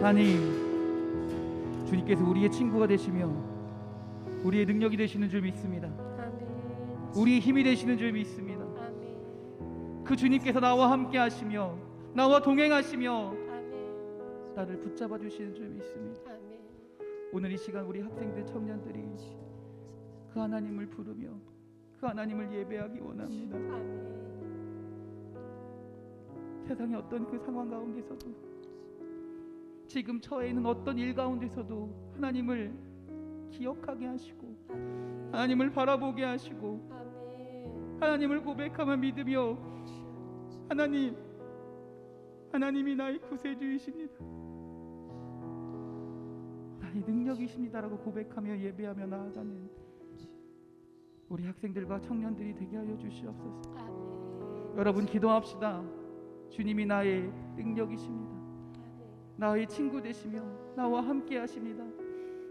하나님 주님께서 우리의 친구가 되시며 우리의 능력이 되시는 줄 믿습니다. 우리의 힘이 되시는 줄 믿습니다. 그 주님께서 나와 함께 하시며 나와 동행하시며. 나를 붙잡아 주시는 줄 믿습니다. 오늘 이 시간 우리 학생들 청년들이 그 하나님을 부르며 그 하나님을 예배하기 원합니다. 세상의 어떤 그 상황 가운데서도 지금 처해 있는 어떤 일 가운데서도 하나님을 기억하게 하시고 하나님을 바라보게 하시고. 하나님을 고백하며 믿으며 하나님 하나님이 나의 구세주이십니다. 나의 능력이십니다라고 고백하며 예배하며 나아가는 우리 학생들과 청년들이 되게 하여 주시옵소서. 여러분 기도합시다. 주님이 나의 능력이십니다. 나의 친구 되시며 나와 함께 하십니다.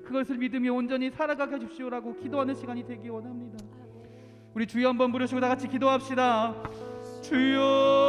그것을 믿으며 온전히 살아가게 하십시오라고 기도하는 시간이 되기 원합니다. 우리 주여 한번 부르시고 다 같이 기도합시다. 주여.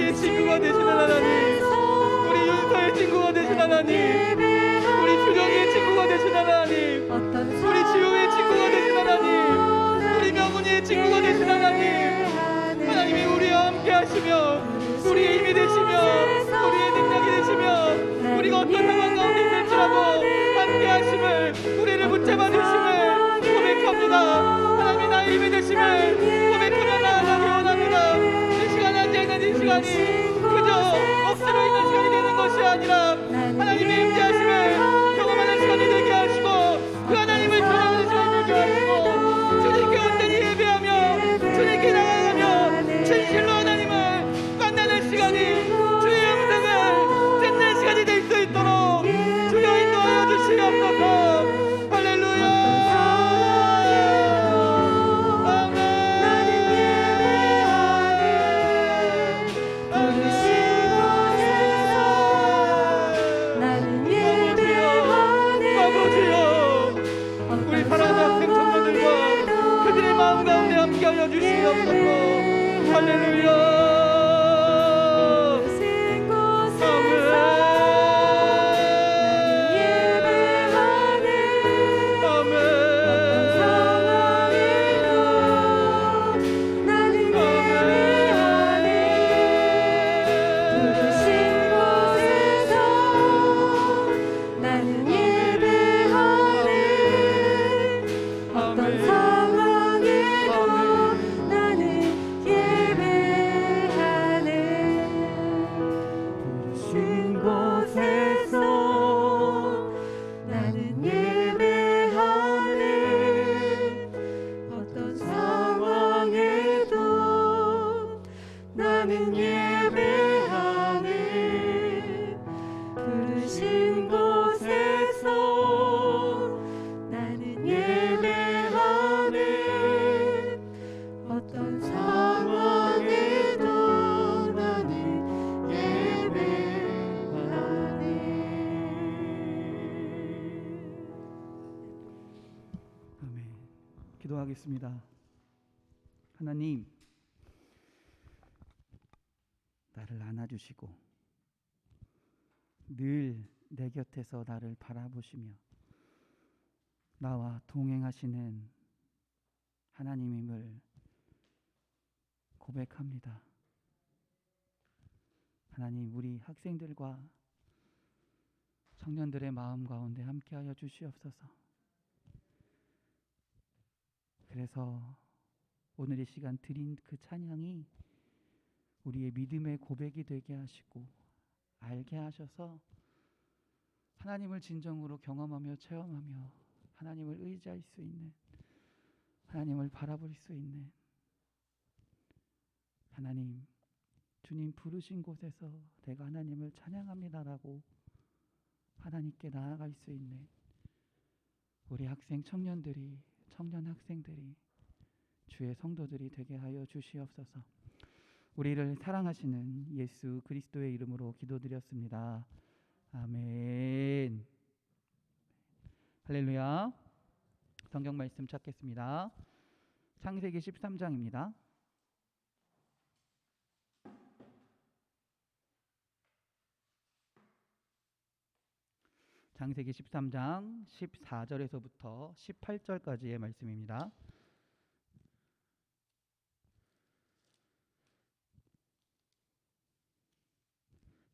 대성이의 친구가 되시는 하나님. 우리 윤서의 친구가 되신 하나님. 우리 수정이의 친구가 되신 하나님. 우리 지우의 친구가 되신 하나님. 우리 명훈이의 친구가 되신 하나님. 하나님이 우리와 함께 하시며 우리의 힘이 되시며 우리의 능력이 되시며 우리가 어떤 상황 가운데 있을지라도 함께 하심을 우리를 붙잡아 주심을 고백합니다. 하나님이 나의 힘이 되심을 고백 시간이 그저 억지로 있는 시간이 되는 것이 아니라 나를 안아주시고 늘 내 곁에서 나를 바라보시며 나와 동행하시는 하나님임을 고백합니다. 하나님, 우리 학생들과 청년들의 마음 가운데 함께하여 주시옵소서. 그래서 오늘 이 시간 드린 그 찬양이 우리의 믿음의 고백이 되게 하시고 알게 하셔서 하나님을 진정으로 경험하며 체험하며 하나님을 의지할 수 있는 하나님을 바라볼 수 있는 하나님 주님 부르신 곳에서 내가 하나님을 찬양합니다라고 하나님께 나아갈 수 있는 우리 학생 청년들이 청년 학생들이 주의 성도들이 되게 하여 주시옵소서. 우리를 사랑하시는 예수 그리스도의 이름으로 기도드렸습니다. 아멘. 할렐루야. 성경 말씀 찾겠습니다. 창세기 13장입니다. 창세기 13장 14절에서부터 18절까지의 말씀입니다.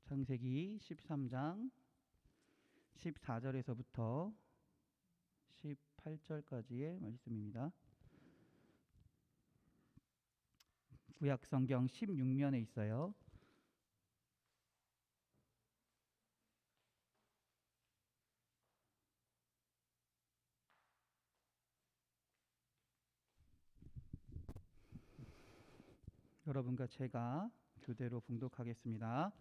창세기 13장 14절에서부터 18절까지의 말씀입니다. 구약 성경 16면에 있어요. 여러분과 제가 교대로 봉독하겠습니다.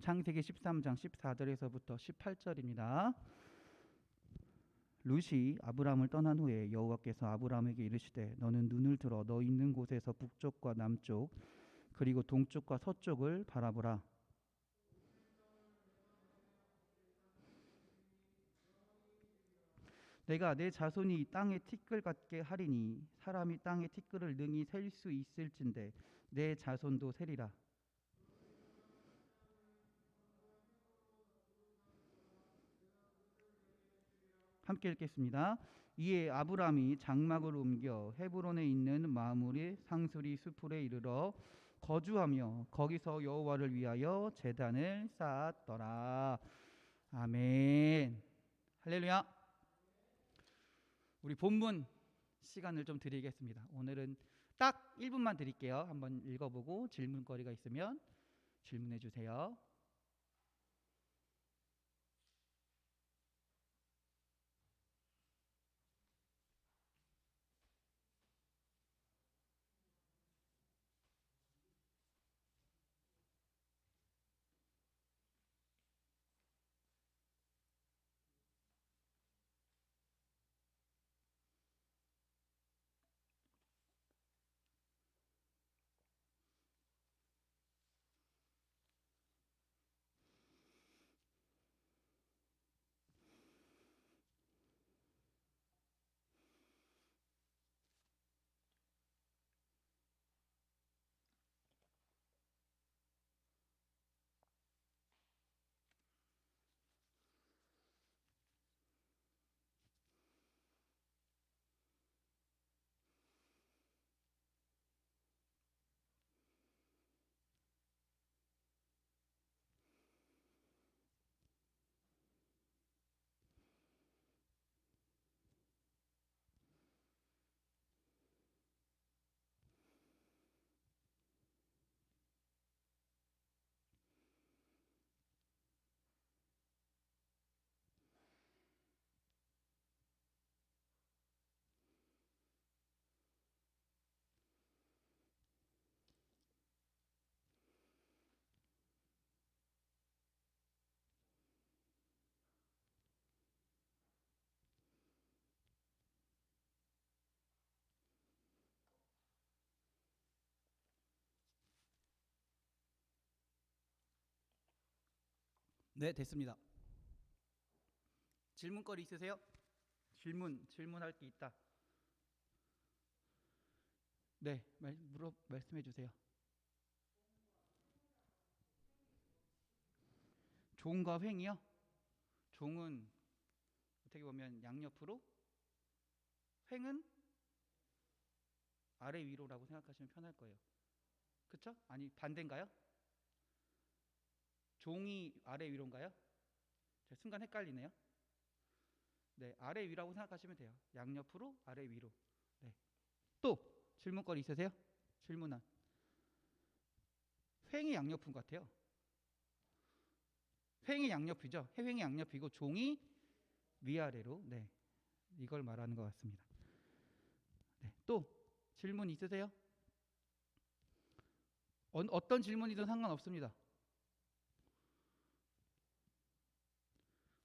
창세기 13장 14절에서부터 18절입니다. 룻이 아브람을 떠난 후에 여호와께서 아브람에게 이르시되 너는 눈을 들어 너 있는 곳에서 북쪽과 남쪽 그리고 동쪽과 서쪽을 바라보라. 내가 내 자손이 이 땅에 티끌 같게 하리니 사람이 땅에 티끌을 능히 셀 수 있을진데 내 자손도 세리라. 함께 읽겠습니다. 이에 아브람이 장막을 옮겨 헤브론에 있는 마물의 상수리 수풀에 이르러 거주하며 거기서 여호와를 위하여 제단을 쌓았더라. 아멘. 할렐루야. 우리 본문 시간을 좀 드리겠습니다. 오늘은 딱 1분만 드릴게요. 한번 읽어보고 질문거리가 있으면 질문해 주세요. 네, 됐습니다. 질문거리 있으세요? 질문, 질문할 게 있다. 네, 말, 물어 말씀해 주세요. 종과 횡이요? 종은 어떻게 보면 양옆으로, 횡은 아래 위로라고 생각하시면 편할 거예요. 그렇죠? 아니 반대인가요? 종이 아래 위로인가요? 제가 순간 헷갈리네요. 네, 아래 위라고 생각하시면 돼요. 양옆으로 아래 위로. 네. 또 질문거리 있으세요? 질문한. 횡이 양옆인 것 같아요. 횡이 양옆이죠. 해횡이 양옆이고 종이 위아래로. 네. 이걸 말하는 것 같습니다. 네. 또 질문 있으세요? 어, 어떤 질문이든 상관없습니다.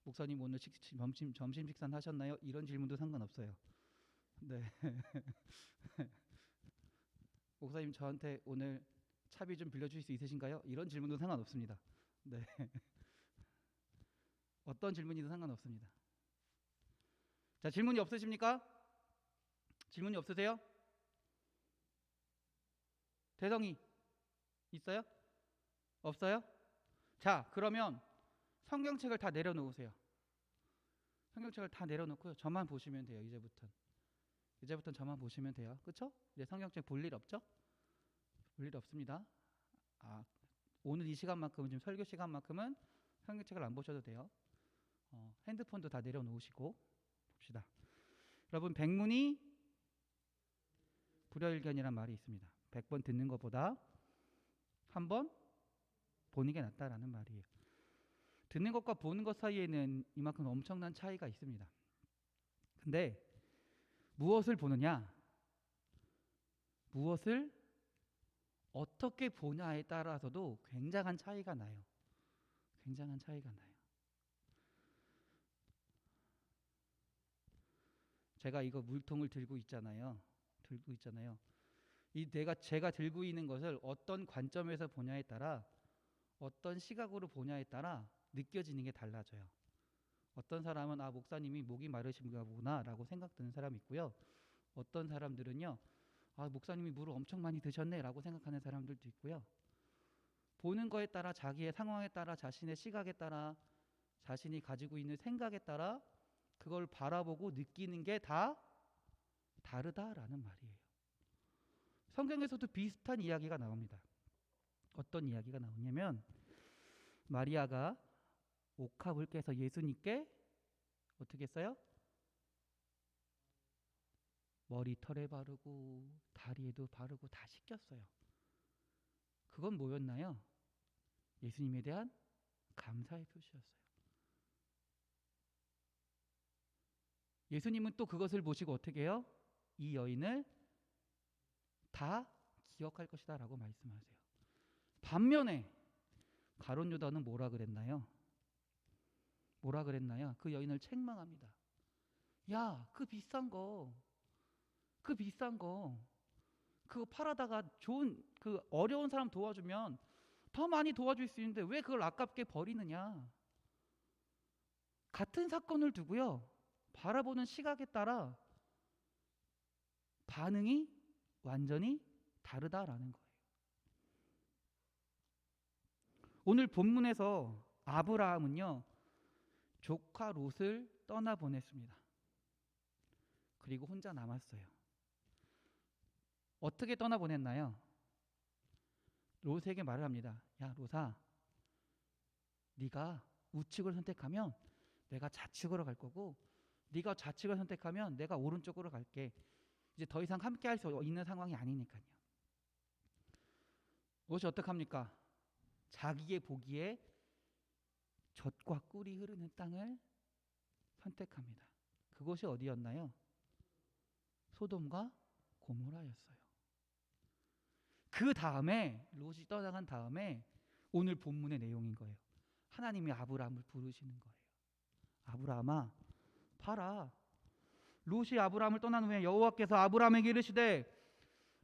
목사님 오늘 식, 점심 점심 식사 하셨나요? 이런 질문도 상관없어요. 네. 목사님 저한테 오늘 차비 좀 빌려주실 수 있으신가요? 이런 질문도 상관없습니다. 네. 어떤 질문이든 상관없습니다. 자 질문이 없으십니까? 질문이 없으세요? 대성이 있어요? 없어요? 자 그러면 성경책을 다 내려놓으세요. 성경책을 다 내려놓고요. 저만 보시면 돼요. 이제부터. 이제부터 저만 보시면 돼요. 그렇죠? 이제 성경책 볼 일 없죠? 볼 일 없습니다. 아, 오늘 이 시간만큼은 지금 설교 시간만큼은 성경책을 안 보셔도 돼요. 어, 핸드폰도 다 내려놓으시고 봅시다. 여러분 백문이 불여일견이란 말이 있습니다. 100번 듣는 것보다 한 번 보는 게 낫다라는 말이에요. 듣는 것과 보는 것 사이에는 이만큼 엄청난 차이가 있습니다. 근데 무엇을 보느냐? 무엇을 어떻게 보냐에 따라서도 굉장한 차이가 나요. 굉장한 차이가 나요. 제가 이거 물통을 들고 있잖아요. 들고 있잖아요. 이 내가 제가 들고 있는 것을 어떤 관점에서 보냐에 따라 어떤 시각으로 보냐에 따라 느껴지는 게 달라져요. 어떤 사람은 아 목사님이 목이 마르신가 보구나라고 생각드는 사람이 있고요. 어떤 사람들은요. 아 목사님이 물을 엄청 많이 드셨네라고 생각하는 사람들도 있고요. 보는 거에 따라 자기의 상황에 따라 자신의 시각에 따라 자신이 가지고 있는 생각에 따라 그걸 바라보고 느끼는 게 다 다르다라는 말이에요. 성경에서도 비슷한 이야기가 나옵니다. 어떤 이야기가 나오냐면 마리아가 옥합을 깨서 예수님께 어떻게 했어요? 머리털에 바르고 다리에도 바르고 다 씻겼어요. 그건 뭐였나요? 예수님에 대한 감사의 표시였어요. 예수님은 또 그것을 보시고 어떻게 해요? 이 여인을 다 기억할 것이다 라고 말씀하세요. 반면에 가론 유다는 뭐라 그랬나요? 뭐라 그랬나요? 그 여인을 책망합니다. 야, 그 비싼 거, 그 비싼 거, 그거 팔아다가 좋은 그 어려운 사람 도와주면 더 많이 도와줄 수 있는데 왜 그걸 아깝게 버리느냐? 같은 사건을 두고요, 바라보는 시각에 따라 반응이 완전히 다르다라는 거예요. 오늘 본문에서 아브라함은요, 조카 롯을 떠나 보냈습니다. 그리고 혼자 남았어요. 어떻게 떠나 보냈나요? 롯에게 말을 합니다. 야, 롯아. 네가 우측을 선택하면 내가 좌측으로 갈 거고 네가 좌측을 선택하면 내가 오른쪽으로 갈게. 이제 더 이상 함께 할 수 있는 상황이 아니니까요. 롯이 어떡합니까? 자기의 보기에 젖과 꿀이 흐르는 땅을 선택합니다. 그곳이 어디였나요? 소돔과 고모라였어요. 그 다음에 롯이 떠나간 다음에 오늘 본문의 내용인 거예요. 하나님이 아브라함을 부르시는 거예요. 아브라함아, 봐라. 롯이 아브라함을 떠난 후에 여호와께서 아브라함에게 이르시되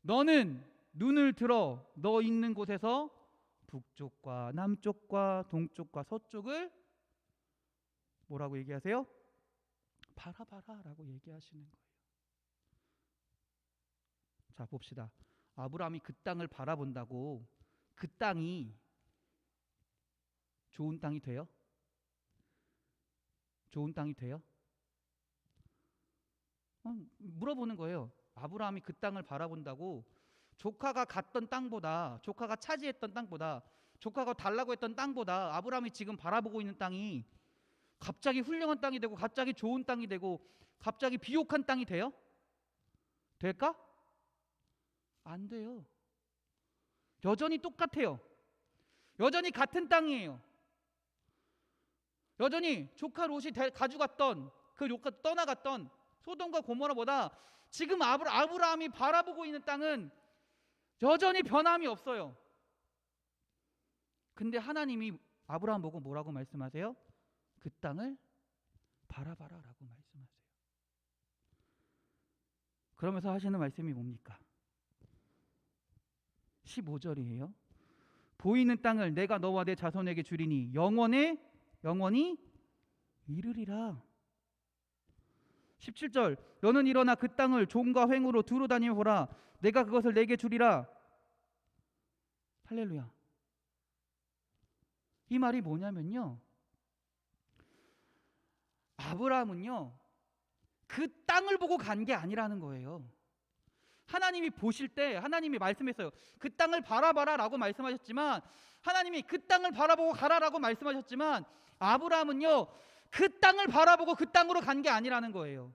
너는 눈을 들어 너 있는 곳에서 북쪽과 남쪽과 동쪽과 서쪽을 뭐라고 얘기하세요? 바라봐라라고 얘기하시는 거예요. 자 봅시다. 아브라함이 그 땅을 바라본다고 그 땅이 좋은 땅이 돼요? 좋은 땅이 돼요? 어, 물어보는 거예요. 아브라함이 그 땅을 바라본다고 조카가 갔던 땅보다 조카가 차지했던 땅보다 조카가 달라고 했던 땅보다 아브라함이 지금 바라보고 있는 땅이 갑자기 훌륭한 땅이 되고 갑자기 좋은 땅이 되고 갑자기 비옥한 땅이 돼요? 될까? 안 돼요. 여전히 똑같아요. 여전히 같은 땅이에요. 여전히 조카 롯이 데- 가져갔던 그 조카 떠나갔던 소돔과 고모라보다 지금 아브라, 아브라함이 바라보고 있는 땅은 여전히 변함이 없어요. 근데 하나님이 아브라함 보고 뭐라고 말씀하세요? 그 땅을 바라봐라라고 말씀하세요. 그러면서 하시는 말씀이 뭡니까? 15절이에요. 보이는 땅을 내가 너와 내 자손에게 주리니 영원에 영원히 이르리라. 17절 너는 일어나 그 땅을 종과 횡으로 두루 다니며 보라 내가 그것을 내게 주리라. 할렐루야. 이 말이 뭐냐면요. 아브라함은요. 그 땅을 보고 간 게 아니라는 거예요. 하나님이 보실 때 하나님이 말씀했어요. 그 땅을 바라봐라 라고 말씀하셨지만 하나님이 그 땅을 바라보고 가라라고 말씀하셨지만 아브라함은요. 그 땅을 바라보고 그 땅으로 간 게 아니라는 거예요.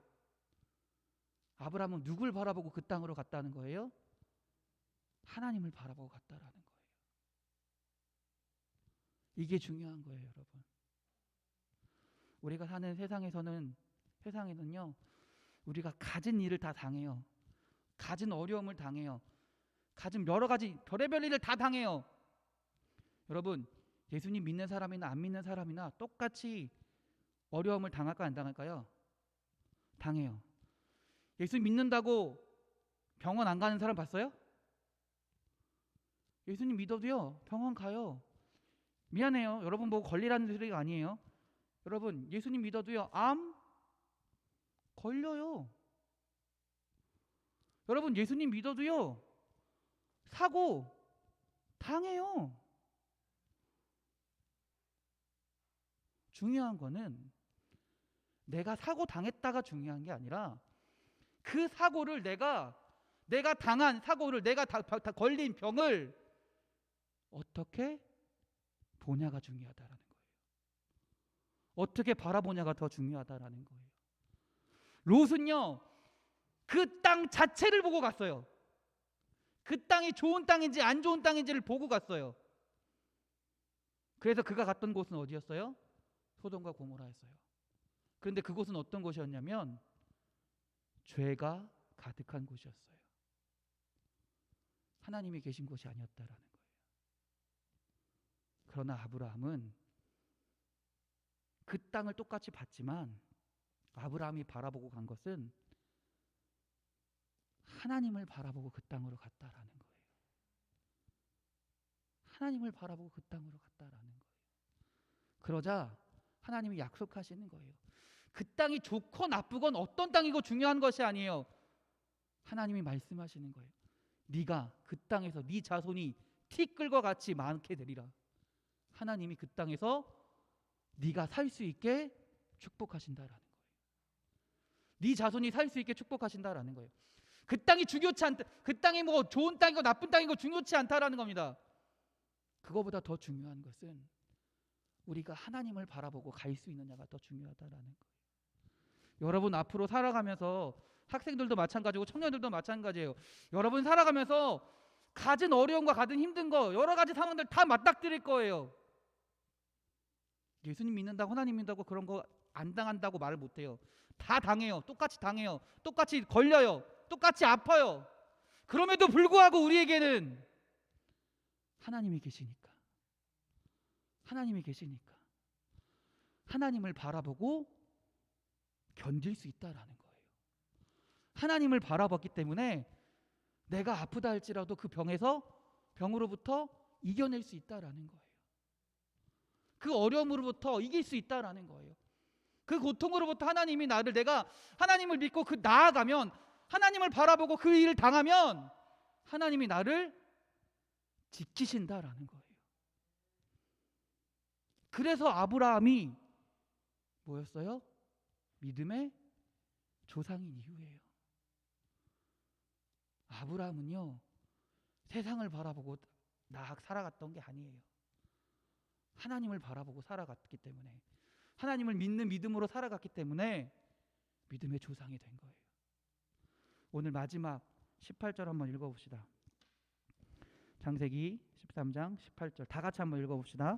아브라함은 누굴 바라보고 그 땅으로 갔다는 거예요? 하나님을 바라보고 갔다라는 거예요. 이게 중요한 거예요, 여러분. 우리가 사는 세상에서는 세상에는요. 우리가 가진 일을 다 당해요. 가진 어려움을 당해요. 가진 여러 가지 별의별 일을 다 당해요. 여러분, 예수님 믿는 사람이나 안 믿는 사람이나 똑같이 어려움을 당할까 안 당할까요? 당해요. 예수 믿는다고 병원 안 가는 사람 봤어요? 예수님 믿어도요 병원 가요. 미안해요. 여러분 보고 걸리라는 소리가 아니에요. 여러분 예수님 믿어도요 암 걸려요. 여러분 예수님 믿어도요 사고 당해요. 중요한 거는 내가 사고 당했다가 중요한 게 아니라 그 사고를 내가 내가 당한 사고를 내가 다, 다- 다 걸린 병을 어떻게 보냐가 중요하다라는 거예요. 어떻게 바라보냐가 더 중요하다라는 거예요. 롯은요 그 땅 자체를 보고 갔어요. 그 땅이 좋은 땅인지 안 좋은 땅인지를 보고 갔어요. 그래서 그가 갔던 곳은 어디였어요? 소돔과 고모라였어요. 그런데 그곳은 어떤 곳이었냐면 죄가 가득한 곳이었어요. 하나님이 계신 곳이 아니었다라는 거예요. 그러나 아브라함은 그 땅을 똑같이 봤지만 아브라함이 바라보고 간 것은 하나님을 바라보고 그 땅으로 갔다라는 거예요. 하나님을 바라보고 그 땅으로 갔다라는 거예요. 그러자 하나님이 약속하시는 거예요. 그 땅이 좋고 나쁘건 어떤 땅이고 중요한 것이 아니에요. 하나님이 말씀하시는 거예요. 네가 그 땅에서 네 자손이 티끌과 같이 많게 되리라. 하나님이 그 땅에서 네가 살 수 있게 축복하신다라는 거예요. 네 자손이 살 수 있게 축복하신다라는 거예요. 그 땅이 중요치 않다. 그 땅이 뭐 좋은 땅이고 나쁜 땅이고 중요치 않다라는 겁니다. 그거보다 더 중요한 것은 우리가 하나님을 바라보고 갈 수 있느냐가 더 중요하다라는 거예요. 여러분 앞으로 살아가면서 학생들도 마찬가지고 청년들도 마찬가지예요. 여러분 살아가면서 가진 어려움과 가진 힘든 거 여러 가지 상황들 다 맞닥뜨릴 거예요. 예수님 믿는다고 하나님 믿는다고 그런 거 안 당한다고 말을 못 해요. 다 당해요. 똑같이 당해요. 똑같이 걸려요. 똑같이 아파요. 그럼에도 불구하고 우리에게는 하나님이 계시니까. 하나님이 계시니까. 하나님을 바라보고 견딜 수 있다라는 거예요. 하나님을 바라봤기 때문에 내가 아프다 할지라도 그 병에서 병으로부터 이겨낼 수 있다라는 거예요. 그 어려움으로부터 이길 수 있다라는 거예요. 그 고통으로부터 하나님이 나를 내가 하나님을 믿고 그 나아가면 하나님을 바라보고 그 일을 당하면 하나님이 나를 지키신다라는 거예요. 그래서 아브라함이 뭐였어요? 믿음의 조상인 이유예요. 아브라함은요 세상을 바라보고 나 살아갔던 게 아니에요. 하나님을 바라보고 살아갔기 때문에 하나님을 믿는 믿음으로 살아갔기 때문에 믿음의 조상이 된 거예요. 오늘 마지막 18절 한번 읽어봅시다. 창세기 13장 18절 다 같이 한번 읽어봅시다.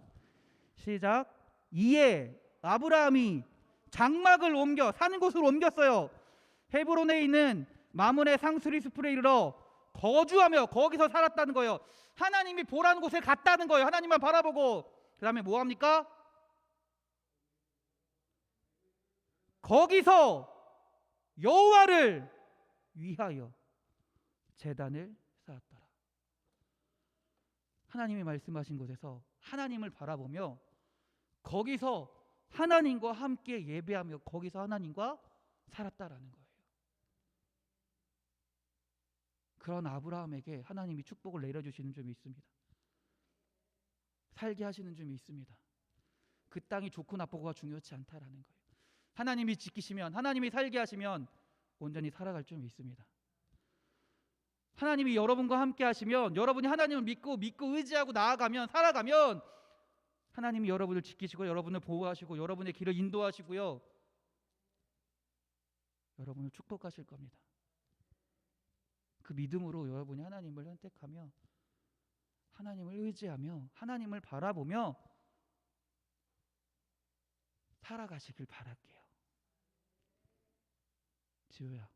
시작. 이에 아브라함이 장막을 옮겨 사는 곳으로 옮겼어요. 헤브론에 있는 마문의 상수리 숲에 이르러 거주하며 거기서 살았다는 거예요. 하나님이 보라는 곳에 갔다는 거예요. 하나님만 바라보고 그다음에 뭐 합니까? 거기서 여호와를 위하여 재단을 쌓았더라. 하나님이 말씀하신 곳에서 하나님을 바라보며 거기서 하나님과 함께 예배하며 거기서 하나님과 살았다라는 거예요. 그런 아브라함에게 하나님이 축복을 내려주시는 점이 있습니다. 살게 하시는 점이 있습니다. 그 땅이 좋고 나쁘고가 중요치 않다라는 거예요. 하나님이 지키시면 하나님이 살게 하시면 온전히 살아갈 점이 있습니다. 하나님이 여러분과 함께 하시면 여러분이 하나님을 믿고 믿고 의지하고 나아가면 살아가면 하나님이 여러분을 지키시고 여러분을 보호하시고 여러분의 길을 인도하시고요. 여러분을 축복하실 겁니다. 그 믿음으로 여러분이 하나님을 선택하며 하나님을 의지하며 하나님을 바라보며 살아가시길 바랄게요. 지우야.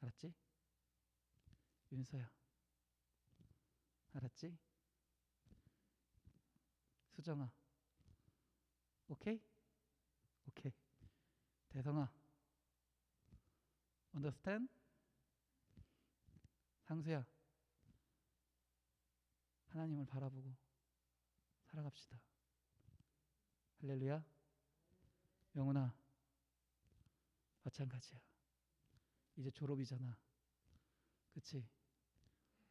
알았지? 윤서야. 알았지? 수정아. 오케이? 오케이. 대성아. understand? 상수야. 하나님을 바라보고 살아갑시다. 할렐루야. 영훈아. 마찬가지야. 이제 졸업이잖아. 그치?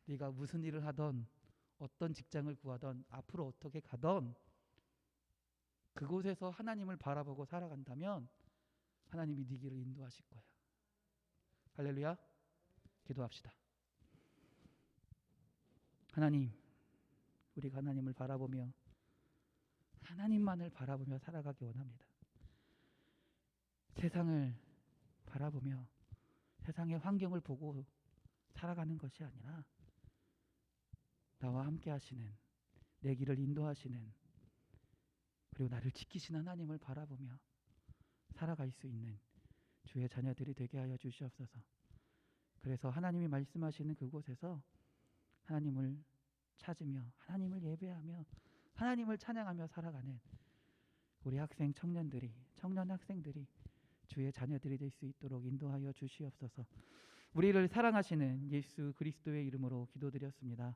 네가 무슨 일을 하던 어떤 직장을 구하던 앞으로 어떻게 가던 그곳에서 하나님을 바라보고 살아간다면 하나님이 네 길을 인도하실 거야. 할렐루야. 기도합시다. 하나님, 우리가 하나님을 바라보며 하나님만을 바라보며 살아가기 원합니다. 세상을 바라보며 세상의 환경을 보고 살아가는 것이 아니라 나와 함께 하시는 내 길을 인도하시는 그리고 나를 지키시는 하나님을 바라보며 살아갈 수 있는 주의 자녀들이 되게 하여 주시옵소서. 그래서 하나님이 말씀하시는 그곳에서 하나님을 찾으며 하나님을 예배하며 하나님을 찬양하며 살아가는 우리 학생 청년들이 청년 학생들이 주의 자녀들이 될 수 있도록 인도하여 주시옵소서. 우리를 사랑하시는 예수 그리스도의 이름으로 기도드렸습니다.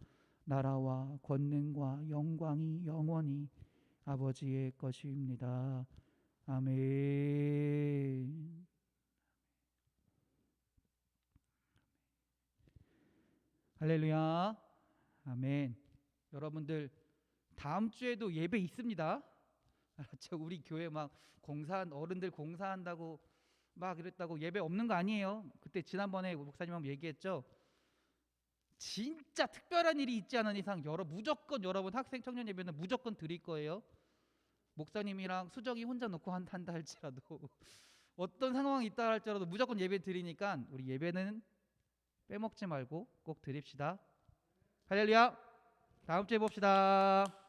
나라와 권능과 영광이 영원히 아버지의 것입니다. 아멘. 할렐루야. 아멘. 여러분들 다음 주에도 예배 있습니다. 알았죠? 우리 교회 막 공사 어른들 공사한다고 막 그랬다고 예배 없는 거 아니에요. 그때 지난번에 목사님 한번 얘기했죠. 진짜 특별한 일이 있지 않은 이상 여러 무조건 여러분 학생 청년 예배는 무조건 드릴 거예요. 목사님이랑 수정이 혼자 놓고 한- 한다 할지라도 어떤 상황이 있다 할지라도 무조건 예배 드리니까 우리 예배는 빼먹지 말고 꼭 드립시다. 할렐루야. 다음 주에 봅시다.